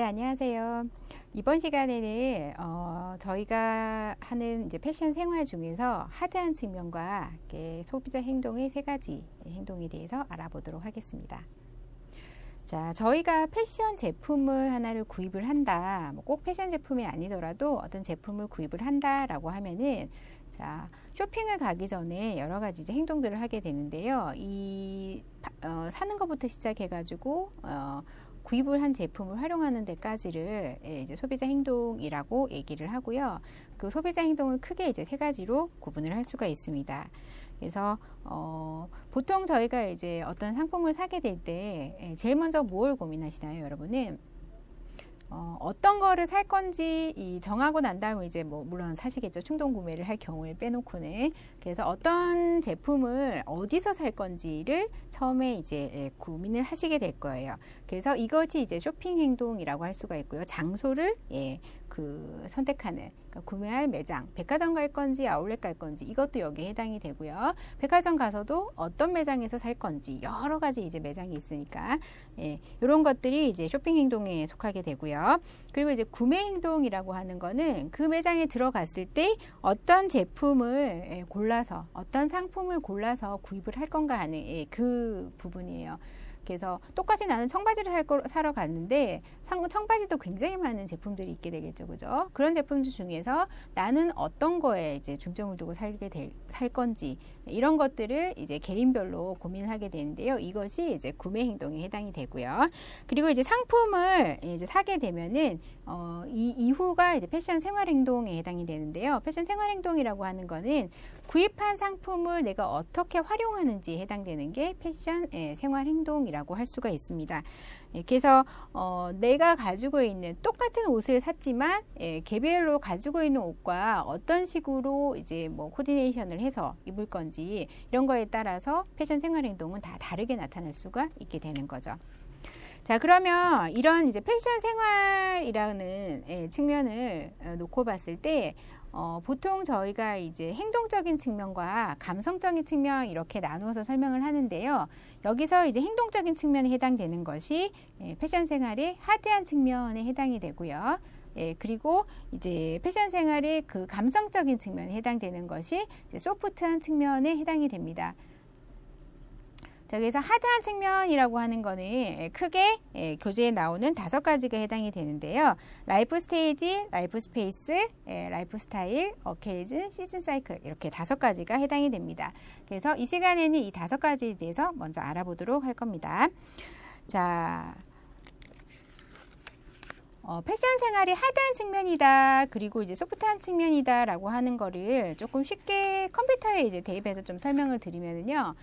네, 안녕하세요. 이번 시간에는 어, 저희가 하는 이제 패션 생활 중에서 하드한 측면과 소비자 행동의 세 가지 행동에 대해서 알아보도록 하겠습니다. 자, 저희가 패션 제품을 하나를 구입을 한다. 뭐 꼭 패션 제품이 아니더라도 어떤 제품을 구입을 한다라고 하면은 자, 쇼핑을 가기 전에 여러 가지 이제 행동들을 하게 되는데요. 이 어, 사는 것부터 시작해가지고 어, 구입을 한 제품을 활용하는 데까지를 예, 이제 소비자 행동이라고 얘기를 하고요. 그 소비자 행동을 크게 이제 세 가지로 구분을 할 수가 있습니다. 그래서 어, 보통 저희가 이제 어떤 상품을 사게 될때 예, 제일 먼저 뭘 고민하시나요, 여러분은? 어, 어떤 거를 살 건지 이 정하고 난 다음에 이제 뭐 물론 사시겠죠 충동 구매를 할 경우에 빼놓고는 그래서 어떤 제품을 어디서 살 건지를 처음에 이제 예, 고민을 하시게 될 거예요. 그래서 이것이 이제 쇼핑 행동이라고 할 수가 있고요. 장소를 예, 그 선택하는 그러니까 구매할 매장, 백화점 갈 건지 아울렛 갈 건지 이것도 여기에 해당이 되고요. 백화점 가서도 어떤 매장에서 살 건지 여러 가지 이제 매장이 있으니까 예, 이런 것들이 이제 쇼핑 행동에 속하게 되고요. 그리고 이제 구매 행동이라고 하는 거는 그 매장에 들어갔을 때 어떤 제품을 예, 골라서 어떤 상품을 골라서 구입을 할 건가 하는 예, 그 부분이에요. 그래서 똑같이 나는 청바지를 살 거, 사러 갔는데 상, 청바지도 굉장히 많은 제품들이 있게 되겠죠, 그죠? 그런 제품들 중에서 나는 어떤 거에 이제 중점을 두고 살게 될, 살 건지 이런 것들을 이제 개인별로 고민을 하게 되는데요. 이것이 이제 구매 행동에 해당이 되고요. 그리고 이제 상품을 이제 사게 되면은 어, 이 이후가 이제 패션 생활 행동에 해당이 되는데요. 패션 생활 행동이라고 하는 거는 구입한 상품을 내가 어떻게 활용하는지 해당되는 게 패션 예, 생활 행동이라고 할 수가 있습니다. 예, 그래서 어, 내가 가지고 있는 똑같은 옷을 샀지만 예, 개별로 가지고 있는 옷과 어떤 식으로 이제 뭐 코디네이션을 해서 입을 건지 이런 거에 따라서 패션 생활 행동은 다 다르게 나타날 수가 있게 되는 거죠. 자 그러면 이런 이제 패션 생활이라는 예, 측면을 어, 놓고 봤을 때 어, 보통 저희가 이제 행동적인 측면과 감성적인 측면 이렇게 나누어서 설명을 하는데요. 여기서 이제 행동적인 측면에 해당되는 것이 예, 패션 생활의 하드한 측면에 해당이 되고요. 예, 그리고 이제 패션 생활의 그 감성적인 측면에 해당되는 것이 소프트한 측면에 해당이 됩니다. 자, 그래서 하드한 측면이라고 하는 거는 예, 크게 예, 교재에 나오는 다섯 가지가 해당이 되는데요. 라이프 스테이지, 라이프 스페이스, 예, 라이프 스타일, 어케이즌, 시즌 사이클 이렇게 다섯 가지가 해당이 됩니다. 그래서 이 시간에는 이 다섯 가지에 대해서 먼저 알아보도록 할 겁니다. 자, 어, 패션 생활이 하드한 측면이다. 그리고 이제 소프트한 측면이다라고 하는 거를 조금 쉽게 컴퓨터에 이제 대입해서 좀 설명을 드리면은요.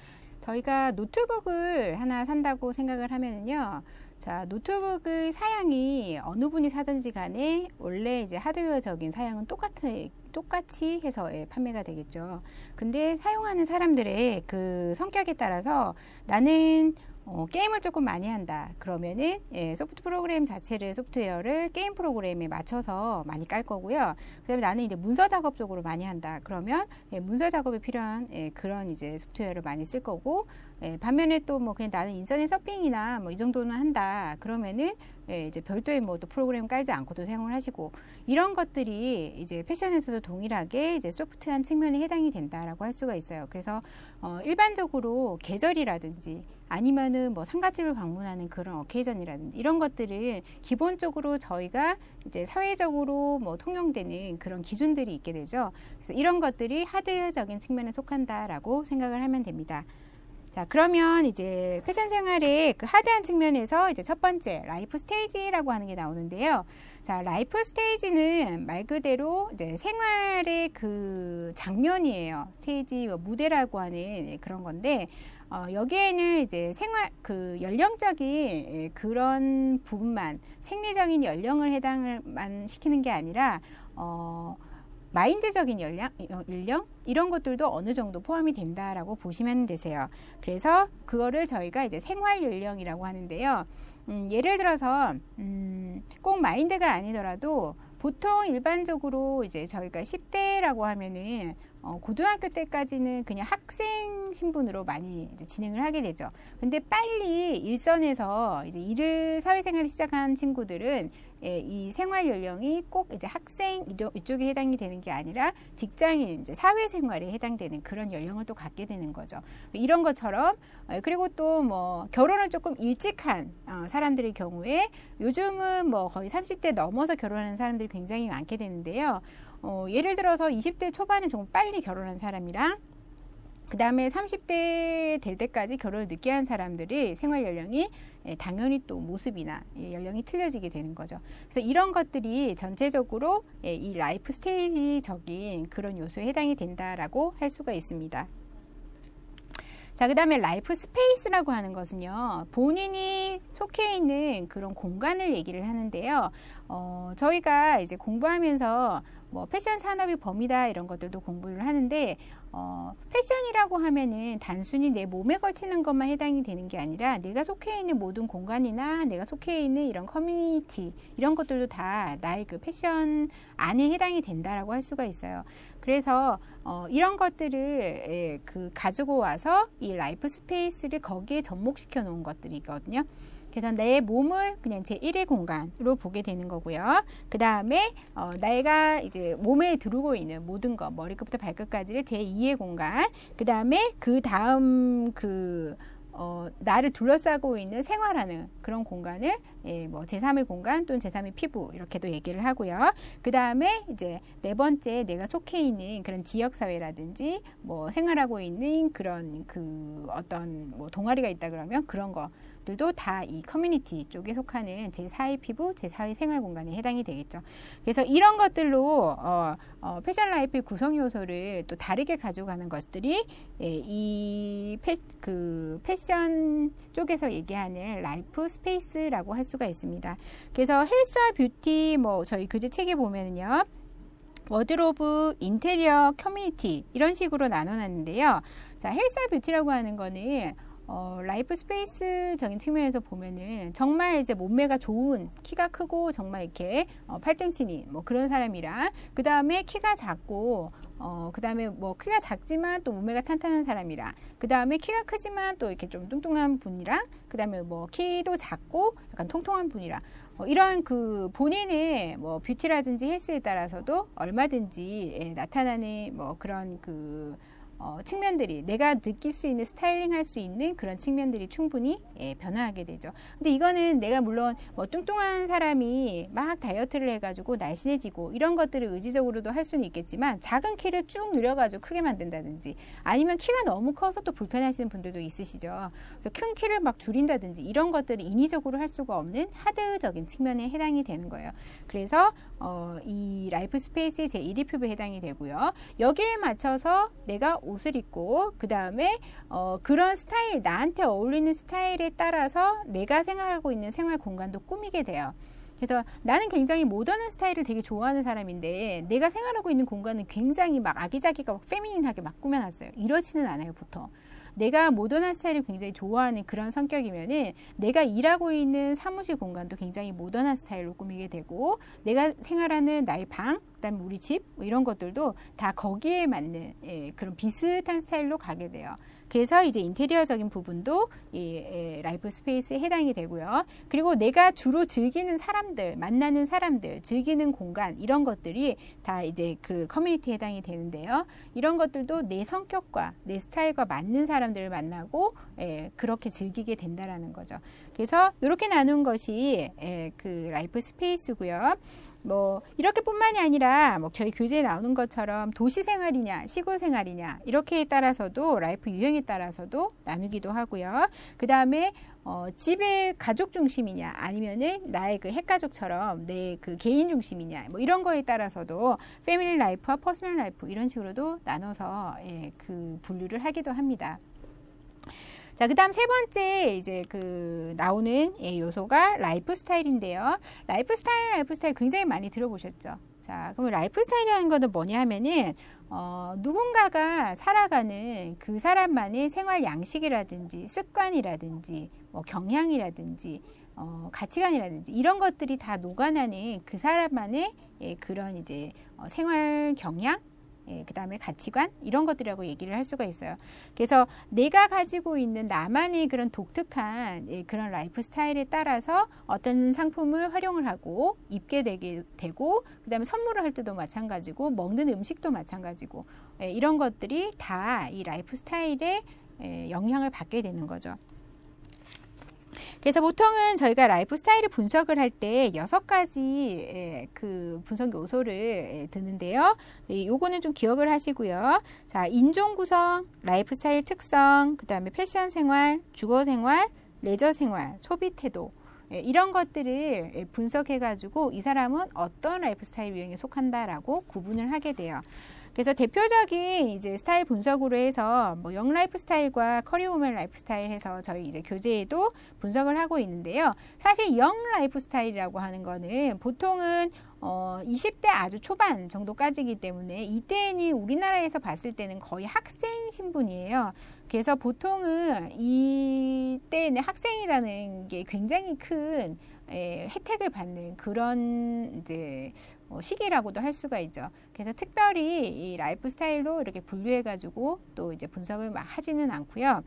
저희가 노트북을 하나 산다고 생각을 하면은요. 자, 노트북의 사양이 어느 분이 사든지 간에 원래 이제 하드웨어적인 사양은 똑같은 똑같이 해서 예, 판매가 되겠죠. 근데 사용하는 사람들의 그 성격에 따라서 나는 어, 게임을 조금 많이 한다. 그러면은 예, 소프트 프로그램 자체를 소프트웨어를 게임 프로그램에 맞춰서 많이 깔 거고요. 그다음에 나는 이제 문서 작업 쪽으로 많이 한다. 그러면 예, 문서 작업에 필요한 예, 그런 이제 소프트웨어를 많이 쓸 거고 예, 반면에 또 뭐 그냥 나는 인터넷 서핑이나 뭐 이 정도는 한다. 그러면은 예, 이제 별도의 뭐 또 프로그램 깔지 않고도 사용을 하시고 이런 것들이 이제 패션에서도 동일하게 이제 소프트한 측면에 해당이 된다라고 할 수가 있어요. 그래서 어, 일반적으로 계절이라든지 아니면은 뭐 상가집을 방문하는 그런 어케이전이라든지 이런 것들은 기본적으로 저희가 이제 사회적으로 뭐 통용되는 그런 기준들이 있게 되죠. 그래서 이런 것들이 하드적인 측면에 속한다라고 생각을 하면 됩니다. 자, 그러면 이제 패션 생활의 그 하드한 측면에서 이제 첫 번째 라이프 스테이지라고 하는 게 나오는데요. 자, 라이프 스테이지는 말 그대로 이제 생활의 그 장면이에요. 스테이지 뭐 무대라고 하는 그런 건데 어, 여기에는 이제 생활 그 연령적인 예, 그런 부분만 생리적인 연령을 해당을만 시키는 게 아니라 어, 마인드적인 연령, 연령 이런 것들도 어느 정도 포함이 된다라고 보시면 되세요. 그래서 그거를 저희가 이제 생활 연령이라고 하는데요. 음, 예를 들어서 음, 꼭 마인드가 아니더라도 보통 일반적으로 이제 저희가 10대라고 하면은 어, 고등학교 때까지는 그냥 학생 상 신분으로 많이 이제 진행을 하게 되죠. 근데 빨리 일선에서 이제 일을 사회생활을 시작한 친구들은 예, 이 생활 연령이 꼭 이제 학생 이쪽에 해당이 되는 게 아니라 직장인 이제 사회생활에 해당되는 그런 연령을 또 갖게 되는 거죠. 이런 것처럼 어, 그리고 또 뭐 결혼을 조금 일찍 한 어, 사람들의 경우에 요즘은 뭐 거의 30대 넘어서 결혼하는 사람들이 굉장히 많게 되는데요. 어, 예를 들어서 20대 초반에 조금 빨리 결혼한 사람이랑 그 다음에 30대 될 때까지 결혼을 늦게 한 사람들이 생활 연령이 예, 당연히 또 모습이나 연령이 틀려지게 되는 거죠. 그래서 이런 것들이 전체적으로 예, 이 라이프 스테이지적인 그런 요소에 해당이 된다라고 할 수가 있습니다. 자, 그 다음에 라이프 스페이스라고 하는 것은요, 본인이 속해 있는 그런 공간을 얘기를 하는데요. 어, 저희가 이제 공부하면서 뭐 패션 산업의 범위다 이런 것들도 공부를 하는데 어, 패션이라고 하면은 단순히 내 몸에 걸치는 것만 해당이 되는 게 아니라 내가 속해 있는 모든 공간이나 내가 속해 있는 이런 커뮤니티 이런 것들도 다 나의 그 패션 안에 해당이 된다라고 할 수가 있어요. 그래서 어, 이런 것들을 예, 그 가지고 와서 이 라이프 스페이스를 거기에 접목시켜 놓은 것들이거든요. 그래서 내 몸을 그냥 제 1의 공간으로 보게 되는 거고요. 그 다음에 어, 내가 이제 몸에 두르고 있는 모든 것, 머리끝부터 발끝까지를 제 2의 공간. 그 다음에 그 다음 그 어, 나를 둘러싸고 있는 생활하는 그런 공간을 예, 뭐 제3의 공간 또는 제3의 피부 이렇게도 얘기를 하고요. 그 다음에 이제 네 번째 내가 속해 있는 그런 지역 사회라든지 뭐 생활하고 있는 그런 그 어떤 뭐 동아리가 있다 그러면 그런 거 것들도 다 이 커뮤니티 쪽에 속하는 제4의 피부, 제4의 생활 공간에 해당이 되겠죠. 그래서 이런 것들로 어, 어, 패션 라이프의 구성 요소를 또 다르게 가져가는 것들이 예, 이 패, 그 패션 쪽에서 얘기하는 라이프 스페이스라고 할 수가 있습니다. 그래서 헬스와 뷰티 뭐 저희 교재 책에 보면은요. 워드로브, 인테리어, 커뮤니티 이런 식으로 나눠놨는데요. 자, 헬스와 뷰티라고 하는 거는 어, 라이프 스페이스적인 측면에서 보면은 정말 이제 몸매가 좋은 키가 크고 정말 이렇게 어, 팔등신이 뭐 그런 사람이랑 그 다음에 키가 작고 어, 그 다음에 뭐 키가 작지만 또 몸매가 탄탄한 사람이랑 그 다음에 키가 크지만 또 이렇게 좀 뚱뚱한 분이랑 그 다음에 뭐 키도 작고 약간 통통한 분이랑 어, 이런 그 본인의 뭐 뷰티라든지 헬스에 따라서도 얼마든지 예, 나타나는 뭐 그런 그 어, 측면들이 내가 느낄 수 있는 스타일링 할 수 있는 그런 측면들이 충분히 예, 변화하게 되죠. 근데 이거는 내가 물론 뭐 뚱뚱한 사람이 막 다이어트를 해가지고 날씬해지고 이런 것들을 의지적으로도 할 수는 있겠지만 작은 키를 쭉 늘려가지고 크게 만든다든지 아니면 키가 너무 커서 또 불편하시는 분들도 있으시죠. 그래서 큰 키를 막 줄인다든지 이런 것들을 인위적으로 할 수가 없는 하드적인 측면에 해당이 되는 거예요. 그래서 어, 이 라이프 스페이스의 제 1위 표에 해당이 되고요. 여기에 맞춰서 내가 옷을 입고 그 다음에 어, 그런 스타일 나한테 어울리는 스타일에 따라서 내가 생활하고 있는 생활 공간도 꾸미게 돼요. 그래서 나는 굉장히 모던한 스타일을 되게 좋아하는 사람인데 내가 생활하고 있는 공간은 굉장히 막 아기자기가 막 페미닌하게 막 꾸며놨어요. 이러지는 않아요, 보통. 내가 모던한 스타일을 굉장히 좋아하는 그런 성격이면은 내가 일하고 있는 사무실 공간도 굉장히 모던한 스타일로 꾸미게 되고 내가 생활하는 나의 방, 그다음에 우리 집 뭐 이런 것들도 다 거기에 맞는 예, 그런 비슷한 스타일로 가게 돼요. 그래서 이제 인테리어적인 부분도 이 에, 라이프 스페이스에 해당이 되고요. 그리고 내가 주로 즐기는 사람들, 만나는 사람들, 즐기는 공간 이런 것들이 다 이제 그 커뮤니티에 해당이 되는데요. 이런 것들도 내 성격과 내 스타일과 맞는 사람들을 만나고 에, 그렇게 즐기게 된다라는 거죠. 그래서 이렇게 나눈 것이 에, 그 라이프 스페이스고요. 뭐 이렇게뿐만이 아니라 뭐 저희 교재에 나오는 것처럼 도시 생활이냐 시골 생활이냐 이렇게에 따라서도 라이프 유형에 따라서도 나누기도 하고요. 그 다음에 어, 집의 가족 중심이냐 아니면은 나의 그 핵가족처럼 내 그 개인 중심이냐 뭐 이런 거에 따라서도 패밀리 라이프와 퍼스널 라이프 이런 식으로도 나눠서 예, 그 분류를 하기도 합니다. 자, 그 다음 세 번째 이제 그 나오는 예, 요소가 라이프 스타일인데요. 라이프 스타일, 라이프 스타일 굉장히 많이 들어보셨죠? 자, 그럼 라이프 스타일이라는 것은 뭐냐 하면은, 어, 누군가가 살아가는 그 사람만의 생활 양식이라든지 습관이라든지 뭐 경향이라든지 어, 가치관이라든지 이런 것들이 다 녹아나는 그 사람만의 예, 그런 이제 어, 생활 경향 예, 그 다음에 가치관 이런 것들이라고 얘기를 할 수가 있어요. 그래서 내가 가지고 있는 나만의 그런 독특한 예, 그런 라이프 스타일에 따라서 어떤 상품을 활용을 하고 입게 되게 되고 그 다음에 선물을 할 때도 마찬가지고 먹는 음식도 마찬가지고 예, 이런 것들이 다 이 라이프 스타일에 예, 영향을 받게 되는 거죠. 그래서 보통은 저희가 라이프 스타일을 분석을 할 때 여섯 가지 예, 그 분석 요소를 예, 드는데요. 요거는 좀 기억을 하시고요. 자, 인종 구성, 라이프 스타일 특성, 그 다음에 패션 생활, 주거 생활, 레저 생활, 소비 태도, 예, 이런 것들을 분석해가지고 이 사람은 어떤 라이프 스타일 유형에 속한다라고 구분을 하게 돼요. 그래서 대표적인 이제 스타일 분석으로 해서 뭐 영 라이프 스타일과 커리어 우먼 라이프 스타일 해서 저희 이제 교재에도 분석을 하고 있는데요. 사실 영 라이프 스타일이라고 하는 거는 보통은 어 20대 아주 초반 정도까지이기 때문에 이때는 우리나라에서 봤을 때는 거의 학생 신분이에요. 그래서 보통은 이때는 학생이라는 게 굉장히 큰 에, 혜택을 받는 그런 이제 어, 시기라고도 할 수가 있죠. 그래서 특별히 이 라이프 스타일로 이렇게 분류해가지고 또 이제 분석을 막 하지는 않고요.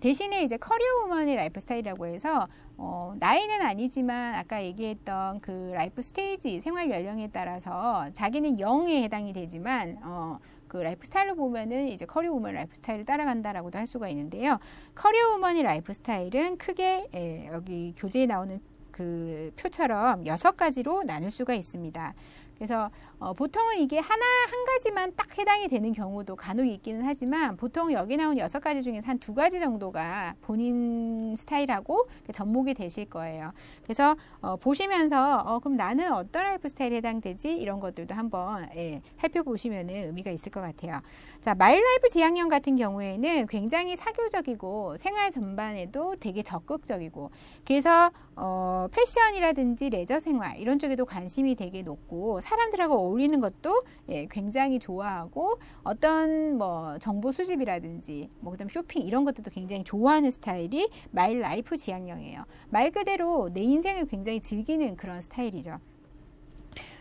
대신에 이제 커리어 우먼의 라이프 스타일이라고 해서 어, 나이는 아니지만 아까 얘기했던 그 라이프 스테이지 생활 연령에 따라서 자기는 0에 해당이 되지만 어, 그 라이프 스타일로 보면은 이제 커리어 우먼 라이프 스타일을 따라간다라고도 할 수가 있는데요. 커리어 우먼의 라이프 스타일은 크게 에, 여기 교재에 나오는 그 표처럼 여섯 가지로 나눌 수가 있습니다. 그래서 어, 보통은 이게 하나 한 가지만 딱 해당이 되는 경우도 간혹 있기는 하지만 보통 여기 나온 여섯 가지 중에서 한 두 가지 정도가 본인 스타일하고 접목이 되실 거예요. 그래서 어, 보시면서 어, 그럼 나는 어떤 라이프 스타일에 해당되지 이런 것들도 한번 예, 살펴보시면 의미가 있을 것 같아요. 자 마일라이프 지향형 같은 경우에는 굉장히 사교적이고 생활 전반에도 되게 적극적이고 그래서 어, 패션이라든지 레저 생활 이런 쪽에도 관심이 되게 높고 사람들하고 어울리는 것도 예, 굉장히 좋아하고 어떤 뭐 정보 수집이라든지 뭐 그다음 쇼핑 이런 것들도 굉장히 좋아하는 스타일이 마일 라이프 지향형이에요. 말 그대로 내 인생을 굉장히 즐기는 그런 스타일이죠.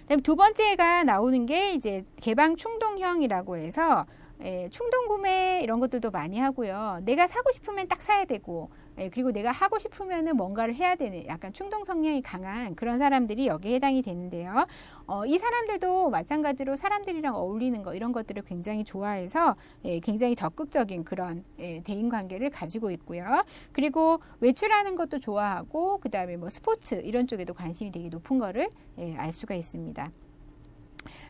그다음 두 번째가 나오는 게 이제 개방 충동형이라고 해서 예, 충동 구매 이런 것들도 많이 하고요. 내가 사고 싶으면 딱 사야 되고 예, 그리고 내가 하고 싶으면은 뭔가를 해야 되는 약간 충동 성향이 강한 그런 사람들이 여기에 해당이 되는데요. 어, 이 사람들도 마찬가지로 사람들이랑 어울리는 거 이런 것들을 굉장히 좋아해서 예, 굉장히 적극적인 그런 예, 대인 관계를 가지고 있고요. 그리고 외출하는 것도 좋아하고 그 다음에 뭐 스포츠 이런 쪽에도 관심이 되게 높은 거를 예, 알 수가 있습니다.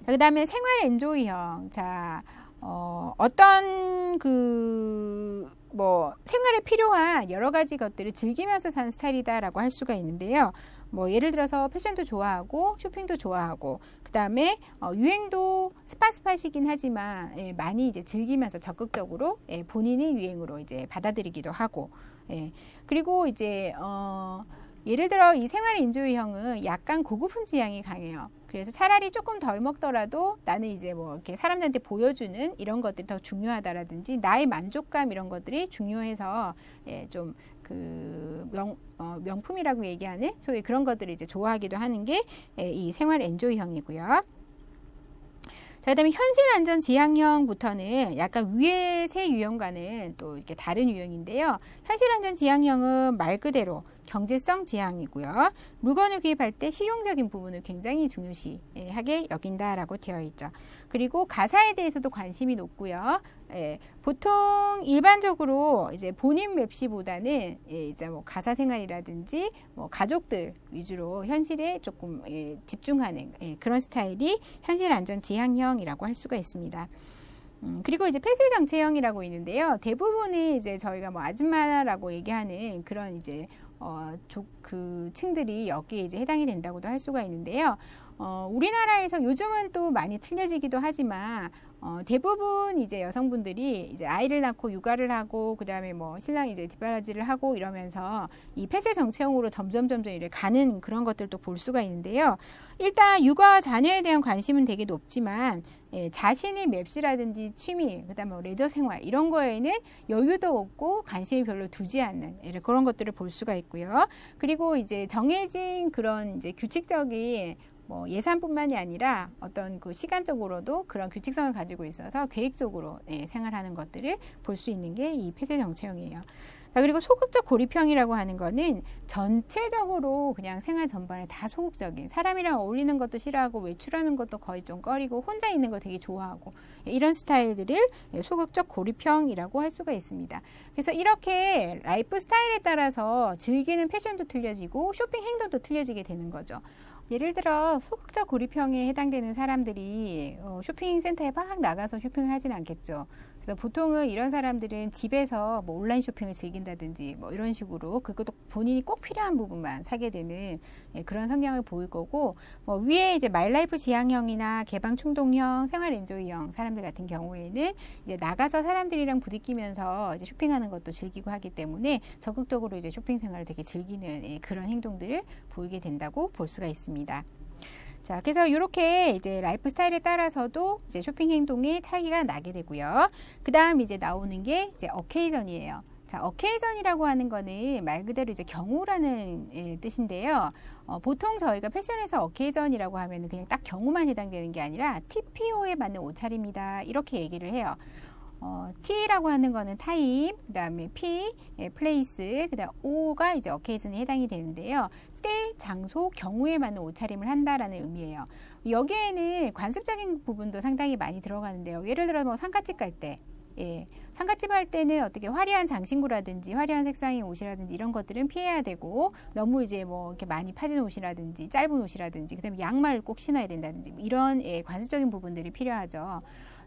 그 다음에 생활 엔조이형. 자, 어, 어떤 그 뭐 생활에 필요한 여러 가지 것들을 즐기면서 사는 스타일이다라고 할 수가 있는데요. 뭐 예를 들어서 패션도 좋아하고 쇼핑도 좋아하고 그 다음에 어, 유행도 스파스파시긴 하지만 예, 많이 이제 즐기면서 적극적으로 예, 본인의 유행으로 이제 받아들이기도 하고 예, 그리고 이제 어, 예를 들어 이 생활 인조이형은 약간 고급품 지향이 강해요. 그래서 차라리 조금 덜 먹더라도 나는 이제 뭐 이렇게 사람들한테 보여주는 이런 것들이 더 중요하다라든지 나의 만족감 이런 것들이 중요해서 예, 좀 그 명, 어, 명품이라고 얘기하는 소위 그런 것들을 이제 좋아하기도 하는 게이 예, 생활 엔조이형이고요. 자, 그다음에 현실 안전 지향형부터는 약간 위의 세 유형과는 또 이렇게 다른 유형인데요. 현실 안전 지향형은 말 그대로 경제성 지향이고요. 물건을 구입할 때 실용적인 부분을 굉장히 중요시하게 여긴다라고 되어 있죠. 그리고 가사에 대해서도 관심이 높고요. 예, 보통 일반적으로 이제 본인 맵시보다는 예, 이제 뭐 가사 생활이라든지 뭐 가족들 위주로 현실에 조금 예, 집중하는 예, 그런 스타일이 현실 안전 지향형이라고 할 수가 있습니다. 음, 그리고 이제 폐쇄 정체형이라고 있는데요. 대부분이 이제 저희가 뭐 아줌마라고 얘기하는 그런 이제 어, 그 층들이 여기에 이제 해당이 된다고도 할 수가 있는데요. 어, 우리나라에서 요즘은 또 많이 틀려지기도 하지만 어, 대부분 이제 여성분들이 이제 아이를 낳고 육아를 하고 그 다음에 뭐 신랑이 이제 뒷바라지를 하고 이러면서 이 폐쇄 정체형으로 점점 점점 이렇게 가는 그런 것들도 볼 수가 있는데요. 일단 육아 자녀에 대한 관심은 되게 높지만 예, 자신의 맵시라든지 취미, 그다음에 뭐 레저 생활 이런 거에는 여유도 없고 관심이 별로 두지 않는 예, 그런 것들을 볼 수가 있고요. 그리고 이제 정해진 그런 이제 규칙적인 뭐 예산뿐만이 아니라 어떤 그 시간적으로도 그런 규칙성을 가지고 있어서 계획적으로 예, 생활하는 것들을 볼 수 있는 게 이 폐쇄 정체형이에요. 자, 그리고 소극적 고립형이라고 하는 거는 전체적으로 그냥 생활 전반에 다 소극적인 사람이랑 어울리는 것도 싫어하고 외출하는 것도 거의 좀 꺼리고 혼자 있는 거 되게 좋아하고 이런 스타일들을 소극적 고립형이라고 할 수가 있습니다. 그래서 이렇게 라이프 스타일에 따라서 즐기는 패션도 틀려지고 쇼핑 행동도 틀려지게 되는 거죠. 예를 들어 소극적 고립형에 해당되는 사람들이 어, 쇼핑센터에 막 나가서 쇼핑을 하진 않겠죠. 그래서 보통은 이런 사람들은 집에서 뭐 온라인 쇼핑을 즐긴다든지 뭐 이런 식으로 그것도 본인이 꼭 필요한 부분만 사게 되는 예, 그런 성향을 보일 거고 뭐 위에 이제 마일라이프 지향형이나 개방 충동형, 생활 엔조이형 사람들 같은 경우에는 이제 나가서 사람들이랑 부딪히면서 이제 쇼핑하는 것도 즐기고 하기 때문에 적극적으로 이제 쇼핑 생활을 되게 즐기는 예, 그런 행동들을 보이게 된다고 볼 수가 있습니다. 자, 그래서 이렇게 이제 라이프 스타일에 따라서도 이제 쇼핑 행동의 차이가 나게 되고요. 그 다음 이제 나오는 게 이제 어케이전이에요. 자, 어케이전이라고 하는 거는 말 그대로 이제 경우라는 예, 뜻인데요. 어, 보통 저희가 패션에서 어케이전이라고 하면 그냥 딱 경우만 해당되는 게 아니라 TPO에 맞는 옷차림이다. 이렇게 얘기를 해요. 어, T라고 하는 거는 타임, 그 다음에 P, 예, 플레이스, 그 다음 O가 이제 어케이전에 해당이 되는데요. 때, 장소, 경우에 맞는 옷차림을 한다라는 의미예요. 여기에는 관습적인 부분도 상당히 많이 들어가는데요. 예를 들어 뭐 상가집 갈 때, 예, 상가집 할 때는 어떻게 화려한 장신구라든지 화려한 색상의 옷이라든지 이런 것들은 피해야 되고 너무 이제 뭐 이렇게 많이 파진 옷이라든지 짧은 옷이라든지 그다음에 양말을 꼭 신어야 된다든지 뭐 이런 예, 관습적인 부분들이 필요하죠.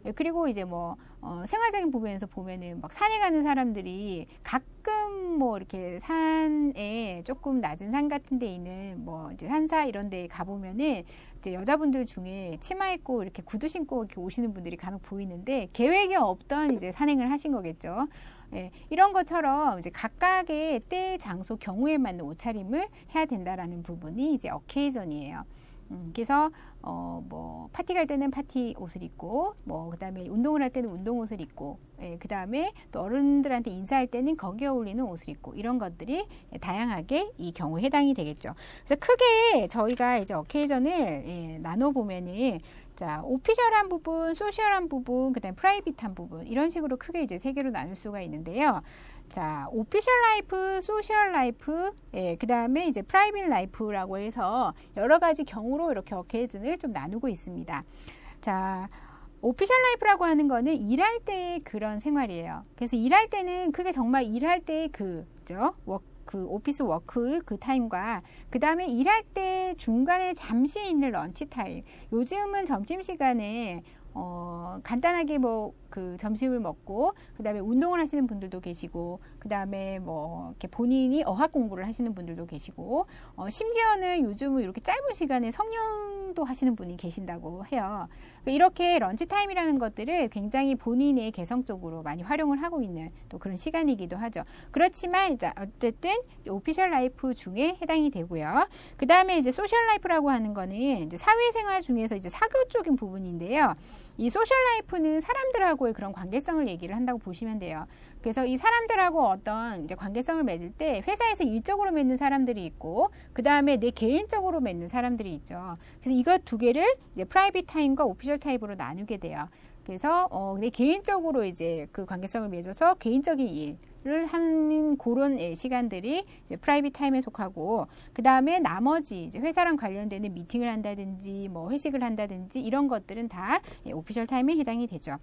예, 그리고 이제 뭐 어, 생활적인 부분에서 보면은 막 산에 가는 사람들이 가끔 뭐 이렇게 산에 조금 낮은 산 같은 데 있는 뭐 이제 산사 이런 데 가보면은 이제 여자분들 중에 치마 입고 이렇게 구두 신고 이렇게 오시는 분들이 간혹 보이는데 계획이 없던 이제 산행을 하신 거겠죠. 예, 이런 것처럼 이제 각각의 때, 장소, 경우에 맞는 옷차림을 해야 된다라는 부분이 이제 어케이전이에요. 음, 그래서 어, 뭐 파티 갈 때는 파티 옷을 입고 뭐 그다음에 운동을 할 때는 운동 옷을 입고 예, 그다음에 또 어른들한테 인사할 때는 거기에 어울리는 옷을 입고 이런 것들이 다양하게 이 경우에 해당이 되겠죠. 그래서 크게 저희가 이제 어케이전을 예, 나눠 보면은 자, 오피셜한 부분, 소셜한 부분, 그다음에 프라이빗한 부분 이런 식으로 크게 이제 세 개로 나눌 수가 있는데요. 자, 오피셜 라이프, 소셜 라이프, 예, 그 다음에 이제 프라이빗 라이프라고 해서 여러 가지 경우로 이렇게 어케이즌을 좀 나누고 있습니다. 자, 오피셜 라이프라고 하는 거는 일할 때의 그런 생활이에요. 그래서 일할 때는 그게 정말 일할 때의 그, 죠? 워크, 그 오피스 워크 그 타임과 그 다음에 일할 때 중간에 잠시 있는 런치 타임. 요즘은 점심 시간에 어, 간단하게 뭐 그 점심을 먹고 그다음에 운동을 하시는 분들도 계시고 그다음에 뭐 이렇게 본인이 어학 공부를 하시는 분들도 계시고 어, 심지어는 요즘은 이렇게 짧은 시간에 성형도 하시는 분이 계신다고 해요. 이렇게 런치 타임이라는 것들을 굉장히 본인의 개성적으로 많이 활용을 하고 있는 또 그런 시간이기도 하죠. 그렇지만 이제 어쨌든 오피셜 라이프 중에 해당이 되고요. 그 다음에 이제 소셜 라이프라고 하는 거는 이제 사회생활 중에서 이제 사교 쪽인 부분인데요. 이 소셜 라이프는 사람들하고의 그런 관계성을 얘기를 한다고 보시면 돼요. 그래서 이 사람들하고 어떤 이제 관계성을 맺을 때 회사에서 일적으로 맺는 사람들이 있고 그 다음에 내 개인적으로 맺는 사람들이 있죠. 그래서 이거 두 개를 이제 프라이빗 타임과 오피셜 타입으로 나누게 돼요. 그래서 어, 내 개인적으로 이제 그 관계성을 맺어서 개인적인 일 을 하는 그런 예, 시간들이 이제 프라이빗 타임에 속하고 그 다음에 나머지 이제 회사랑 관련되는 미팅을 한다든지 뭐 회식을 한다든지 이런 것들은 다 예, 오피셜 타임에 해당이 되죠.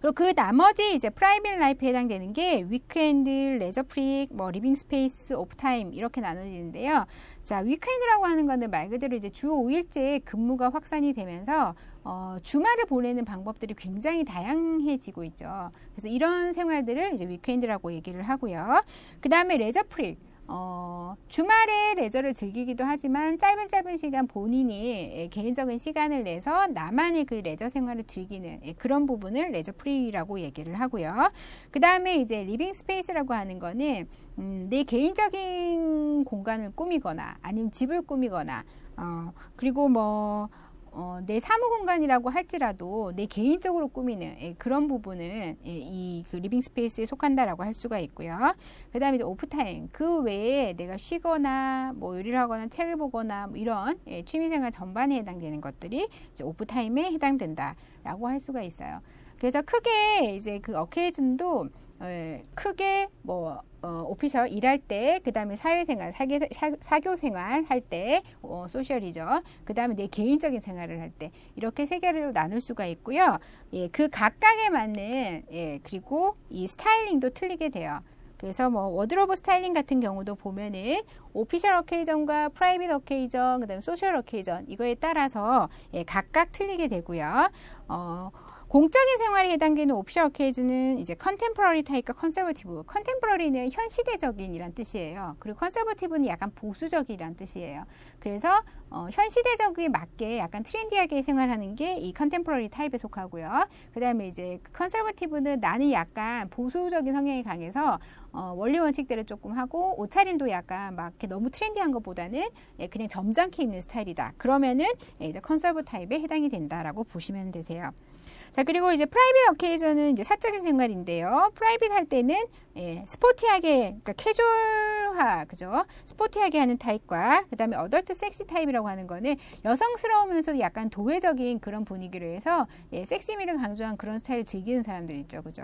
그리고 그 나머지 이제 프라이빗 라이프에 해당되는 게 위크엔드, 레저 프릭, 뭐 리빙 스페이스, 오프 타임 이렇게 나눠지는데요. 자, 위크엔드라고 하는 거는 말 그대로 이제 주 5일째 근무가 확산이 되면서 어, 주말을 보내는 방법들이 굉장히 다양해지고 있죠. 그래서 이런 생활들을 이제 위크엔드라고 얘기를 하고요. 그 다음에 레저 프릭. 어, 주말에 레저를 즐기기도 하지만 짧은 짧은 시간 본인이 예, 개인적인 시간을 내서 나만의 그 레저 생활을 즐기는 예, 그런 부분을 레저 프리라고 얘기를 하고요. 그 다음에 이제 리빙 스페이스라고 하는 거는 음, 내 개인적인 공간을 꾸미거나 아니면 집을 꾸미거나 어, 그리고 뭐 어, 내 사무 공간이라고 할지라도 내 개인적으로 꾸미는 예, 그런 부분은 예, 이그 리빙 스페이스에 속한다라고 할 수가 있고요. 그다음에 이제 오프 타임 그 외에 내가 쉬거나 뭐 요리를 하거나 책을 보거나 뭐 이런 예, 취미생활 전반에 해당되는 것들이 이제 오프 타임에 해당된다라고 할 수가 있어요. 그래서 크게 이제 그 어케이즌도 예, 크게 뭐 어, 오피셜 일할 때, 그 다음에 사회생활, 사교, 사교생활 할 때, 어, 소셜이죠. 그 다음에 내 개인적인 생활을 할 때, 이렇게 세 개를 나눌 수가 있고요. 예, 그 각각에 맞는, 예, 그리고 이 스타일링도 틀리게 돼요. 그래서 뭐 워드로브 스타일링 같은 경우도 보면은 오피셜 어케이전과 프라이빗 어케이전, 그 다음에 소셜 어케이전 이거에 따라서 예, 각각 틀리게 되고요. 어, 공적인 생활에 해당되는 오피셜 어케이즈는 이제 컨템퍼러리 타입과 컨서버티브. 컨템퍼러리는 현 시대적인이란 뜻이에요. 그리고 컨서버티브는 약간 보수적이란 뜻이에요. 그래서 어, 현 시대적에 맞게 약간 트렌디하게 생활하는 게 이 컨템퍼러리 타입에 속하고요. 그다음에 이제 컨서버티브는 나는 약간 보수적인 성향이 강해서 어, 원리 원칙대로 조금 하고 옷차림도 약간 막 이렇게 너무 트렌디한 것보다는 예, 그냥 점잖게 입는 스타일이다. 그러면은 예, 이제 컨서버 타입에 해당이 된다라고 보시면 되세요. 자, 그리고 이제 프라이빗 어케이전은 이제 사적인 생활인데요. 프라이빗 할 때는 예, 스포티하게, 그러니까 캐주얼화, 그죠? 스포티하게 하는 타입과 그 다음에 어덜트 섹시 타입이라고 하는 거는 여성스러우면서도 약간 도회적인 그런 분위기로 해서 예, 섹시미를 강조한 그런 스타일을 즐기는 사람들 있죠, 그죠?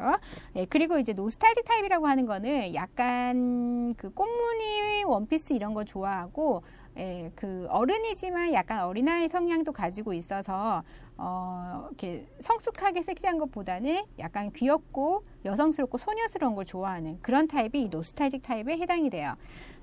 예, 그리고 이제 노스탈직 타입이라고 하는 거는 약간 그 꽃무늬 원피스 이런 거 좋아하고 예, 그 어른이지만 약간 어린아이 성향도 가지고 있어서 어, 이렇게 성숙하게 섹시한 것보다는 약간 귀엽고 여성스럽고 소녀스러운 걸 좋아하는 그런 타입이 노스탈직 타입에 해당이 돼요.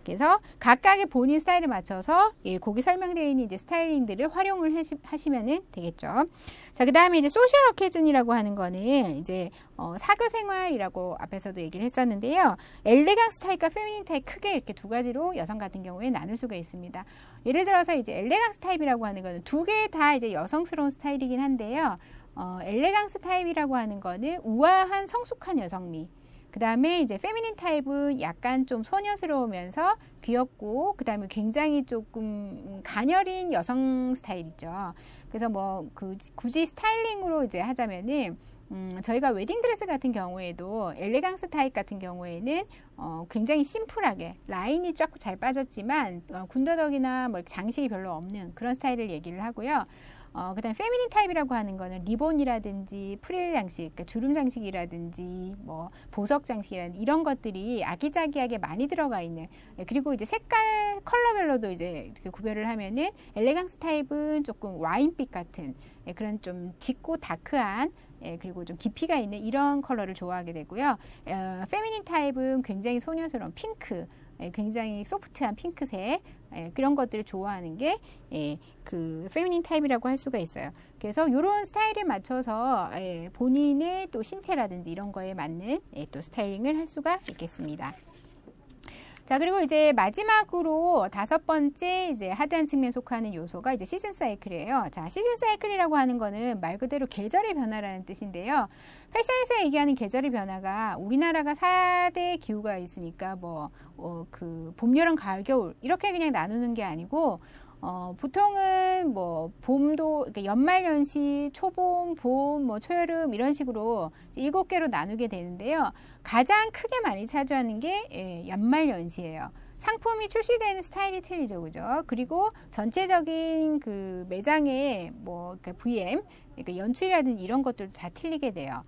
그래서 각각의 본인 스타일에 맞춰서 예, 고기 있는 이제 스타일링들을 활용을 하시, 면 되겠죠. 자, 그 다음에 이제 소셜 어케이즌이라고 하는 거는 이제 어, 사교 생활이라고 앞에서도 얘기를 했었는데요. 엘레강스 타입과 페미닌 타입 크게 이렇게 두 가지로 여성 같은 경우에 나눌 수가 있습니다. 예를 들어서 이제 엘레강스 타입이라고 하는 거는 두 개 다 이제 여성스러운 스타일이긴 한데요. 어, 엘레강스 타입이라고 하는 거는 우아한 성숙한 여성미. 그 다음에 이제 페미닌 타입은 약간 좀 소녀스러우면서 귀엽고 그 다음에 굉장히 조금 가녀린 여성 스타일이죠. 그래서 뭐 그 굳이 스타일링으로 이제 하자면은 음, 저희가 웨딩드레스 같은 경우에도 엘레강스 타입 같은 경우에는 어, 굉장히 심플하게 라인이 쫙 잘 빠졌지만 어, 군더더기나 뭐 장식이 별로 없는 그런 스타일을 얘기를 하고요. 어, 그 다음에 페미닌 타입이라고 하는 거는 리본이라든지 프릴 장식, 그러니까 주름 장식이라든지 뭐 보석 장식이라든지 이런 것들이 아기자기하게 많이 들어가 있는 예, 그리고 이제 색깔 컬러별로도 이제 구별을 하면은 엘레강스 타입은 조금 와인빛 같은 예, 그런 좀 짙고 다크한 예, 그리고 좀 깊이가 있는 이런 컬러를 좋아하게 되고요. 어, 페미닌 타입은 굉장히 소녀스러운 핑크, 예, 굉장히 소프트한 핑크색 예, 그런 것들을 좋아하는 게 예, 그 페미닌 타입이라고 할 수가 있어요. 그래서 이런 스타일에 맞춰서 예, 본인의 또 신체라든지 이런 거에 맞는 예, 또 스타일링을 할 수가 있겠습니다. 자, 그리고 이제 마지막으로 다섯 번째 이제 하드한 측면 속하는 요소가 이제 시즌 사이클이에요. 자, 시즌 사이클이라고 하는 거는 말 그대로 계절의 변화라는 뜻인데요. 패션에서 얘기하는 계절의 변화가 우리나라가 4대 기후가 있으니까 뭐, 어, 그 봄, 여름, 가을, 겨울 이렇게 그냥 나누는 게 아니고 어, 보통은 뭐 봄도 그러니까 연말 연시, 초봄, 봄, 뭐 초여름 이런 식으로 일곱 개로 나누게 되는데요. 가장 크게 많이 차지하는 게 예, 연말 연시예요. 상품이 출시되는 스타일이 틀리죠, 그죠? 그리고 전체적인 그 매장의 뭐 그러니까 VM, 그러니까 연출이라든지 이런 것들도 다 틀리게 돼요.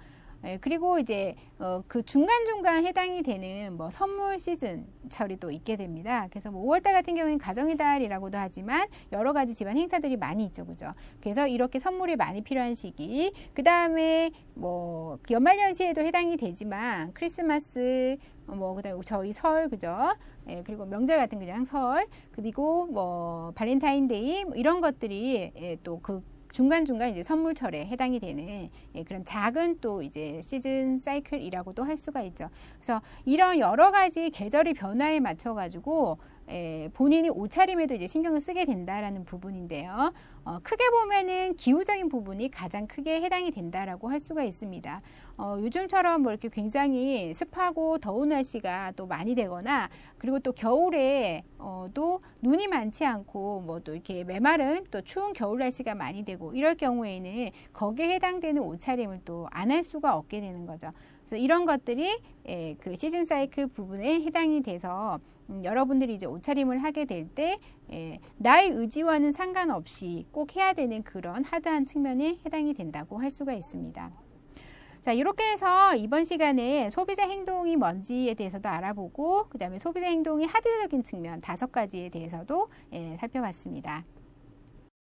예, 그리고 이제 어, 그 중간중간 해당이 되는 뭐 선물 시즌철이 또 있게 됩니다. 그래서 뭐 5월달 같은 경우는 가정의 달이라고도 하지만 여러 가지 집안 행사들이 많이 있죠. 그죠? 그래서 이렇게 선물이 많이 필요한 시기. 그 다음에 뭐 연말연시에도 해당이 되지만 크리스마스 뭐 그다음에 저희 설 그죠? 예, 그리고 명절 같은 그냥 설 그리고 뭐 발렌타인데이 뭐 이런 것들이 예, 또그 중간중간 이제 선물철에 해당이 되는 예, 그런 작은 또 이제 시즌 사이클이라고도 할 수가 있죠. 그래서 이런 여러 가지 계절의 변화에 맞춰 가지고 에, 본인이 옷차림에도 이제 신경을 쓰게 된다라는 부분인데요. 어, 크게 보면은 기후적인 부분이 가장 크게 해당이 된다라고 할 수가 있습니다. 어, 요즘처럼 뭐 이렇게 굉장히 습하고 더운 날씨가 또 많이 되거나 그리고 또 겨울에 어, 또 눈이 많지 않고 뭐 또 이렇게 메마른 또 추운 겨울 날씨가 많이 되고 이럴 경우에는 거기에 해당되는 옷차림을 또 안 할 수가 없게 되는 거죠. 그래서 이런 것들이 예, 그 시즌 사이클 부분에 해당이 돼서 음, 여러분들이 이제 옷차림을 하게 될때 예, 나의 의지와는 상관없이 꼭 해야 되는 그런 하드한 측면에 해당이 된다고 할 수가 있습니다. 자, 이렇게 해서 이번 시간에 소비자 행동이 뭔지에 대해서도 알아보고, 그 다음에 소비자 행동의 하드적인 측면 다섯 가지에 대해서도 예, 살펴봤습니다.